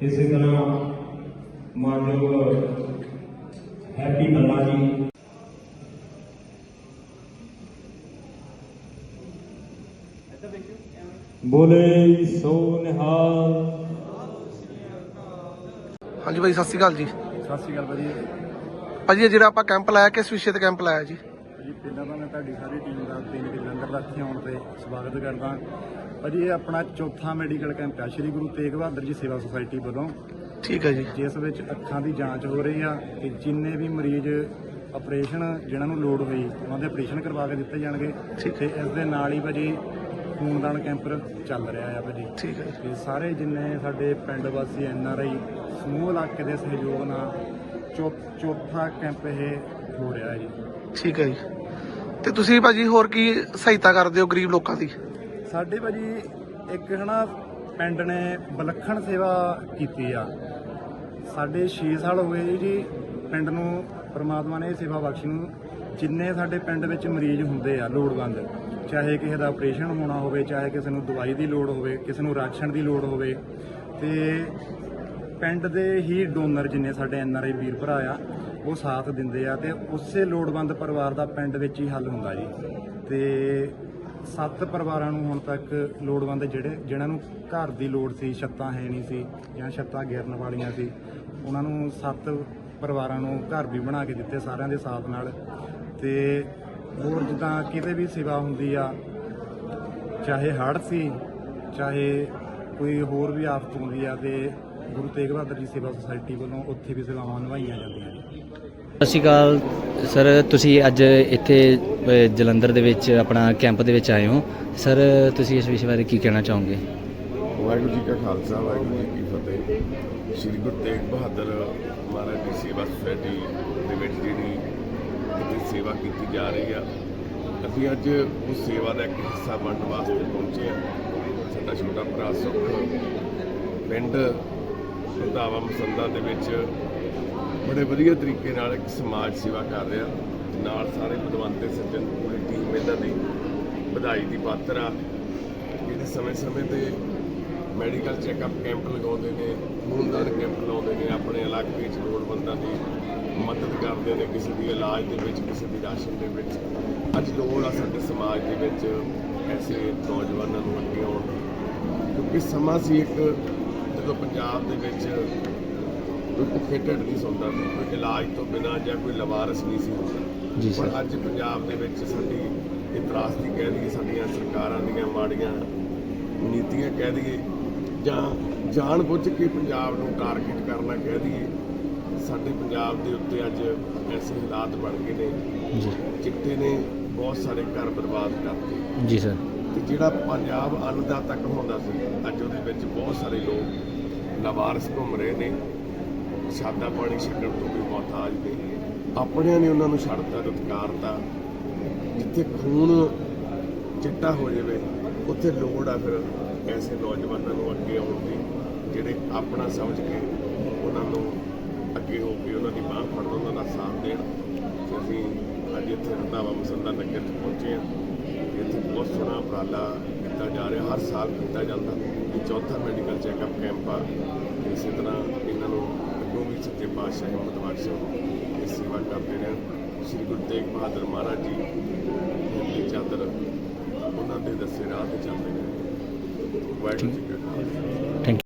ਇਸੇ ਤਰ੍ਹਾਂ ਮਾਨਯੋਗ ਹੈਪੀ ਬੱਲਾ ਜੀ। ਬੋਲੇ ਸੋ ਨਿਹਾਲ। ਹਾਂਜੀ ਭਾਈ ਸਤਿ ਸ਼੍ਰੀ ਅਕਾਲ ਜੀ। ਸਤਿ ਸ਼੍ਰੀ ਅਕਾਲ ਭਾਜੀ। ਭਾਜੀ ਇਹ ਜਿਹੜਾ ਆਪਾਂ ਕੈਂਪ ਲਾਇਆ ਕਿਸ ਵਿਸ਼ੇ ਤੇ ਕੈਂਪ ਲਾਇਆ ਜੀ? ਭਾਜੀ ਪਹਿਲਾਂ ਤਾਂ ਮੈਂ ਤੁਹਾਡੀ ਸਾਰੀ ਟੀਮ ਦਾ ਦਿਨ ਦੇ ਲੰਗਰ ਦਾ ਇੱਥੇ ਆਉਣ ਤੇ ਸਵਾਗਤ ਕਰਦਾ। ਭਾਜੀ ਇਹ ਆਪਣਾ ਚੌਥਾ ਮੈਡੀਕਲ ਕੈਂਪ ਹੈ ਸ਼੍ਰੀ ਗੁਰੂ ਤੇਗ ਬਹਾਦਰ ਜੀ ਸੇਵਾ ਸੁਸਾਇਟੀ ਵੱਲੋਂ। ਠੀਕ ਹੈ ਜੀ। ਜਿਸ ਵਿੱਚ ਅੱਖਾਂ ਦੀ ਜਾਂਚ ਹੋ ਰਹੀ ਆ ਤੇ ਜਿੰਨੇ ਵੀ ਮਰੀਜ਼ ਆਪਰੇਸ਼ਨ ਜਿਨ੍ਹਾਂ ਨੂੰ ਲੋੜ ਹੋਈ ਉਹਨਾਂ ਦੇ ਆਪਰੇਸ਼ਨ ਕਰਵਾ ਕੇ ਦਿੱਤੇ ਜਾਣਗੇ। ਤੇ ਇਸ ਦੇ ਨਾਲ ਹੀ ਭਾਜੀ ਖੂਨਦਾਨ ਕੈਂਪ ਚੱਲ ਰਿਹਾ ਆ ਭਾਜੀ। ਠੀਕ ਹੈ ਜੀ। ਤੇ ਸਾਰੇ ਜਿੰਨੇ ਸਾਡੇ ਪਿੰਡ ਵਾਸੀ ਐਨ ਆਰ ਆਈ ਸਮੂਹ ਇਲਾਕੇ ਦੇ ਸਹਿਯੋਗ ਨਾਲ ਚੌ- ਚੌਥਾ ਕੈਂਪ ਇਹ ਹੋ ਰਿਹਾ ਹੈ ਜੀ। ਠੀਕ ਹੈ ਜੀ। ਤੇ ਤੁਸੀਂ ਭਾਜੀ ਹੋਰ ਕੀ ਸਹਾਇਤਾ ਕਰਦੇ ਹੋ ਗਰੀਬ ਲੋਕਾਂ ਦੀ? ਸਾਡੇ ਭਾਜੀ ਇੱਕ ਹਨਾ ਪਿੰਡ ਨੇ ਵਿਲੱਖਣ ਸੇਵਾ ਕੀਤੀ ਆ। ਸਾਡੇ 6 ਸਾਲ ਹੋ ਗਏ ਜੀ ਪਿੰਡ ਨੂੰ ਪ੍ਰਮਾਤਮਾ ਨੇ ਇਹ ਸੇਵਾ ਬਖਸ਼ੀ ਨੂੰ। ਜਿੰਨੇ ਸਾਡੇ ਪਿੰਡ ਵਿੱਚ ਮਰੀਜ਼ ਹੁੰਦੇ ਆ ਲੋੜਵੰਦ ਚਾਹੇ ਕਿਸੇ ਦਾ ਆਪਰੇਸ਼ਨ ਹੋਣਾ ਹੋਵੇ ਚਾਹੇ ਕਿਸੇ ਨੂੰ ਦਵਾਈ ਦੀ ਲੋੜ ਹੋਵੇ ਕਿਸੇ ਨੂੰ ਰਾਸ਼ਨ ਦੀ ਲੋੜ ਹੋਵੇ ਤੇ ਪਿੰਡ ਦੇ ਹੀ ਡੋਨਰ ਜਿੰਨੇ ਸਾਡੇ ਐਨ ਆਰ ਆਈ ਵੀਰ ਭਰਾ ਆ, ਉਹ ਸਾਥ ਦਿੰਦੇ ਆ ਤੇ ਉਸੇ ਲੋੜਵੰਦ ਪਰਿਵਾਰ ਦਾ ਪਿੰਡ ਵਿੱਚ ਹੀ ਹੱਲ ਹੁੰਦਾ ਜੀ। ਤੇ ਸੱਤ ਪਰਿਵਾਰਾਂ ਨੂੰ ਹੁਣ ਤੱਕ ਲੋੜਵੰਦ ਜਿਹੜੇ, ਜਿਨ੍ਹਾਂ ਨੂੰ ਘਰ ਦੀ ਲੋੜ ਸੀ, ਛੱਤਾਂ ਹੈ ਨਹੀਂ ਸੀ ਜਾਂ ਛੱਤਾਂ ਗਿਰਨ ਵਾਲੀਆਂ ਸੀ, ਉਹਨਾਂ ਨੂੰ ਸੱਤ ਪਰਿਵਾਰਾਂ ਨੂੰ ਘਰ ਵੀ ਬਣਾ ਕੇ ਦਿੱਤੇ ਸਾਰਿਆਂ ਦੇ ਸਾਥ ਨਾਲ। ਤੇ ਹੋਰ ਜਿੱਦਾਂ ਕਿਤੇ ਵੀ ਸੇਵਾ ਹੁੰਦੀ ਆ, ਚਾਹੇ ਹੜ੍ਹ ਸੀ, ਚਾਹੇ ਕੋਈ ਹੋਰ ਵੀ ਆਫਤ ਹੁੰਦੀ ਆ ਤੇ ਗੁਰੂ ਤੇਗ ਬਹਾਦਰ ਜੀ ਸੇਵਾ ਸੁਸਾਇਟੀ ਵੱਲੋਂ ਉੱਥੇ ਵੀ ਸੇਵਾਵਾਂ ਨਿਭਾਈਆਂ ਜਾਂਦੀਆਂ ਜੀ ਸਤਿ ਸ਼੍ਰੀ ਅਕਾਲ ਸਰ ਤੁਸੀਂ ਅੱਜ ਇੱਥੇ ਅ, ਜਲੰਧਰ ਦੇ ਵਿੱਚ ਆਪਣਾ ਕੈਂਪ ਦੇ ਵਿੱਚ ਆਏ ਹੋ। ਸਰ ਤੁਸੀਂ ਇਸ ਵਿਸ਼ੇ ਬਾਰੇ ਕੀ ਕਹਿਣਾ ਚਾਹੋਗੇ? ਵਾਹਿਗੁਰੂ ਜੀ ਕਾ ਖਾਲਸਾ ਵਾਹਿਗੁਰੂ ਜੀ ਕੀ ਫਤਿਹ। ਸ੍ਰੀ ਗੁਰੂ ਤੇਗ ਬਹਾਦਰ ਮਹਾਰਾਜ ਦੀ ਸੇਵਾ ਸੁਸਾਇਟੀ ਦੇ ਵਿੱਚ ਜਿਹੜੀ ਇੱਥੇ ਸੇਵਾ ਕੀਤੀ ਜਾ ਰਹੀ ਆ ਅਸੀਂ ਅੱਜ ਉਸ ਸੇਵਾ ਦਾ ਇੱਕ ਹਿੱਸਾ ਬਣਨ ਵਾਸਤੇ ਪਹੁੰਚੇ ਆ। ਸਾਡਾ ਛੋਟਾ ਭਰਾ ਸੁਖ ਪਿੰਡ ਰੰਧਾਵਾ ਮਸੰਦਾ ਦੇ ਵਿੱਚ ਬੜੇ ਵਧੀਆ ਤਰੀਕੇ ਨਾਲ ਇੱਕ ਸਮਾਜ ਸੇਵਾ ਕਰ ਰਿਹਾ। ਨਾਲ ਸਾਰੇ ਵਿਦਵਾਨ ਸੱਜਣ ਪੂਰੀ ਟੀਮ ਇਹਨਾਂ ਦੀ ਵਧਾਈ ਦੀ ਪਾਤਰ ਆ। ਜਿਹੜੇ ਸਮੇਂ-ਸਮੇਂ ਤੇ ਮੈਡੀਕਲ ਚੈੱਕਅਪ ਕੈਂਪ ਲਗਾਉਂਦੇ ਨੇ, ਖੂਨਦਾਨ ਕੈਂਪ ਲਾਉਂਦੇ ਨੇ, ਆਪਣੇ ਇਲਾਕੇ 'ਚ ਲੋੜਵੰਦਾਂ ਦੀ ਮਦਦ ਕਰਦੇ ਨੇ, ਕਿਸੇ ਦੀ ਇਲਾਜ ਦੇ ਵਿੱਚ, ਕਿਸੇ ਦੀ ਰਾਸ਼ਨ ਦੇ ਵਿੱਚ। ਅੱਜ ਲੋੜ ਆ ਸਾਡੇ ਸਮਾਜ ਦੇ ਵਿੱਚ ਐਸੇ ਨੌਜਵਾਨਾਂ ਨੂੰ ਅੱਗੇ ਆਉਣ ਕਿਉਂਕਿ ਸਮਾਂ ਸੀ ਇੱਕ ਜਦੋਂ ਪੰਜਾਬ ਦੇ ਵਿੱਚ ਕੋਈ ਭੁੱਖੇ ਢਿੱਡ ਨਹੀਂ ਸੌਂਦਾ ਸੀ ਕੋਈ ਇਲਾਜ ਤੋਂ ਬਿਨਾਂ ਜਾਂ ਕੋਈ ਲਵਾਰਸ ਨਹੀਂ ਸੀ ਹੁੰਦਾ। ਜੀ ਪਰ ਸਰ ਅੱਜ ਪੰਜਾਬ ਦੇ ਵਿੱਚ ਸਾਡੀ ਇਹ ਤਰਾਸਦੀ ਕਹਿ ਦਈਏ ਸਾਡੀਆਂ ਸਰਕਾਰਾਂ ਦੀਆਂ ਮਾੜੀਆਂ ਨੀਤੀਆਂ ਕਹਿ ਦਈਏ ਜਾਂ ਜਾਣ ਬੁੱਝ ਕੇ ਪੰਜਾਬ ਨੂੰ ਟਾਰਗੇਟ ਕਰਨਾ ਕਹਿ ਦਈਏ ਸਾਡੇ ਪੰਜਾਬ ਦੇ ਉੱਤੇ ਅੱਜ ਐਸੇ ਹਾਲਾਤ ਬਣ ਗਏ ਨੇ ਜੀ। ਚਿੱਟੇ ਨੇ ਬਹੁਤ ਸਾਰੇ ਘਰ ਬਰਬਾਦ ਕਰਤੇ। ਜੀ ਸਰ। ਤੇ ਜਿਹੜਾ ਪੰਜਾਬ ਅੰਨਦਾਤਾ ਕਹਾਉਂਦਾ ਸੀ ਅੱਜ ਉਹਦੇ ਵਿੱਚ ਬਹੁਤ ਸਾਰੇ ਲੋਕ ਲਵਾਰਸ ਘੁੰਮ ਰਹੇ ਨੇ। ਸਾਦਾ ਪਾਣੀ ਛੱਡਣ ਤੋਂ ਵੀ ਮੁਹਤਾਜ ਨੇ। ਆਪਣਿਆਂ ਨੇ ਉਹਨਾਂ ਨੂੰ ਛੱਡਤਾ ਦੁਤਕਾਰਤਾ ਜਿੱਥੇ ਖੂਨ ਚਿੱਟਾ ਹੋ ਜਾਵੇ, ਉੱਥੇ ਲੋੜ ਆ ਫਿਰ ਐਸੇ ਨੌਜਵਾਨਾਂ ਨੂੰ ਅੱਗੇ ਆਉਣ ਦੀ, ਜਿਹੜੇ ਆਪਣਾ ਸਮਝ ਕੇ ਉਹਨਾਂ ਨੂੰ ਅੱਗੇ ਹੋ ਕੇ ਉਹਨਾਂ ਦੀ ਬਾਹ ਫੜਨ, ਉਹਨਾਂ ਦਾ ਸਾਥ ਦੇਣ। ਤੇ ਅਸੀਂ ਅੱਜ ਇੱਥੇ ਰੰਧਾਵਾ ਮਸੰਦਾ ਨਗਰ 'ਚ ਪਹੁੰਚੇ ਹਾਂ। ਇੱਥੇ ਬਹੁਤ ਸੋਹਣਾ ਉਪਰਾਲਾ ਕੀਤਾ ਜਾ ਰਿਹਾ, ਹਰ ਸਾਲ ਕੀਤਾ ਜਾਂਦਾ। ਇਹ ਚੌਥਾ ਮੈਡੀਕਲ ਚੈੱਕਅਪ ਕੈਂਪ ਆ। ਤੇ ਇਸੇ ਤਰ੍ਹਾਂ ਇਹਨਾਂ ਨੂੰ ਅੱਗੋਂ ਵੀ ਸੱਚੇ ਪਾਤਸ਼ਾਹ ਹਿੰਮਤ ਬਖਸ਼ਣ ਇਹ ਸੇਵਾ ਕਰਦੇ ਰਹਿਣ। ਸ੍ਰੀ ਗੁਰੂ ਤੇਗ ਬਹਾਦਰ ਮਹਾਰਾਜ ਜੀ ਦੀ ਚਾਦਰ ਉਹਨਾਂ ਦੇ ਦੱਸੇ ਰਾਹ ਤੇ ਚੱਲਦੇ ਨੇ। ਵਾਹਿਗੁਰੂ ਜੀ ਕਾ ਖਾਲਸਾ।